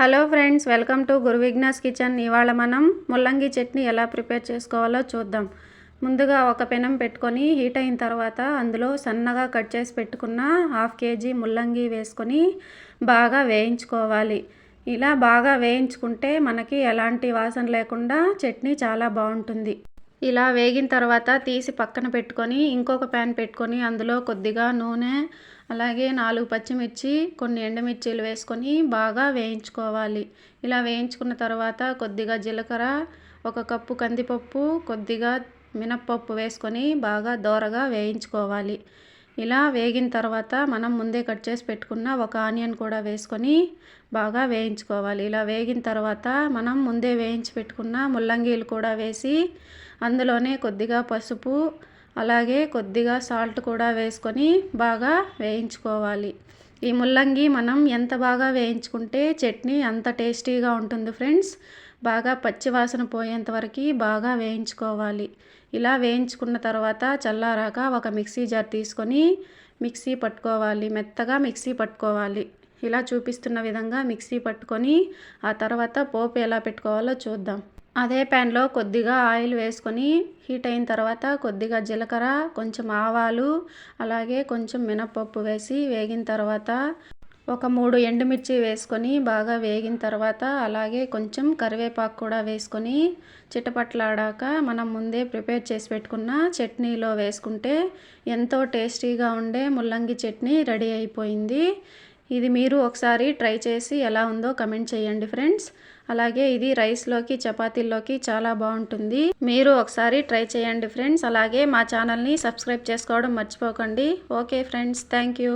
Hello friends welcome to Guru Vighnas kitchen. ఇవాళ మనం ముల్లంగి చట్నీ ఎలా ప్రిపేర్ చేసుకోవాలో చూద్దాం. ముందుగా ఒక పెనం పెట్టుకొని హీట్ అయిన తర్వాత అందులో సన్నగా కట్ చేసి పెట్టుకున్న హాఫ్ కేజీ ముల్లంగి వేసుకొని బాగా వేయించుకోవాలి. ఇలా బాగా వేయించుకుంటే మనకి ఎలాంటి వాసన లేకుండా చట్నీ చాలా బాగుంటుంది. ఇలా వేగిన తర్వాత తీసి పక్కన పెట్టుకొని ఇంకొక ప్యాన్ పెట్టుకొని అందులో కొద్దిగా నూనె అలాగే నాలుగు పచ్చిమిర్చి కొన్ని ఎండుమిర్చీలు వేసుకొని బాగా వేయించుకోవాలి. ఇలా వేయించుకున్న తర్వాత కొద్దిగా జీలకర్ర ఒక కప్పు కందిపప్పు కొద్దిగా మినప్పప్పు వేసుకొని బాగా దోరగా వేయించుకోవాలి. ఇలా వేగిన తర్వాత మనం ముందే కట్ చేసి పెట్టుకున్న ఒక ఆనియన్ కూడా వేసుకొని బాగా వేయించుకోవాలి. ఇలా వేగిన తర్వాత మనం ముందే వేయించి పెట్టుకున్న ముల్లంగీలు కూడా వేసి అందులోనే కొద్దిగా పసుపు అలాగే కొద్దిగా సాల్ట్ కూడా వేసుకొని బాగా వేయించుకోవాలి. ఈ ముల్లంగి మనం ఎంత బాగా వేయించుకుంటే చట్నీ అంత టేస్టీగా ఉంటుంది ఫ్రెండ్స్. బాగా పచ్చివాసన పోయేంత వరకు బాగా వేయించుకోవాలి. ఇలా వేయించుకున్న తర్వాత చల్లారాక ఒక మిక్సీ జార్ తీసుకొని మిక్సీ పట్టుకోవాలి మెత్తగా మిక్సీ పట్టుకోవాలి. ఇలా చూపిస్తున్న విధంగా మిక్సీ పట్టుకొని ఆ తర్వాత పోపు ఎలా పెట్టుకోవాలో చూద్దాం. అదే ప్యాన్లో కొద్దిగా ఆయిల్ వేసుకొని హీట్ అయిన తర్వాత కొద్దిగా జీలకర్ర కొంచెం ఆవాలు అలాగే కొంచెం మినపప్పు వేసి వేగిన తర్వాత ఒక మూడు ఎండుమిర్చి వేసుకొని బాగా వేగిన తర్వాత అలాగే కొంచెం కరివేపాకు కూడా వేసుకొని చిటపట్లాడాక మనం ముందే ప్రిపేర్ చేసి పెట్టుకున్న చట్నీలో వేసుకుంటే ఎంతో టేస్టీగా ఉండే ముల్లంగి చట్నీ రెడీ అయిపోయింది. ఇది మీరు ఒకసారి ట్రై చేసి ఎలా ఉందో కమెంట్ చేయండి ఫ్రెండ్స్. అలాగే ఇది రైస్లోకి చపాతీల్లోకి చాలా బాగుంటుంది. మీరు ఒకసారి ట్రై చేయండి ఫ్రెండ్స్. అలాగే మా ఛానల్ని సబ్స్క్రైబ్ చేసుకోవడం మర్చిపోకండి. Okay friends thank you.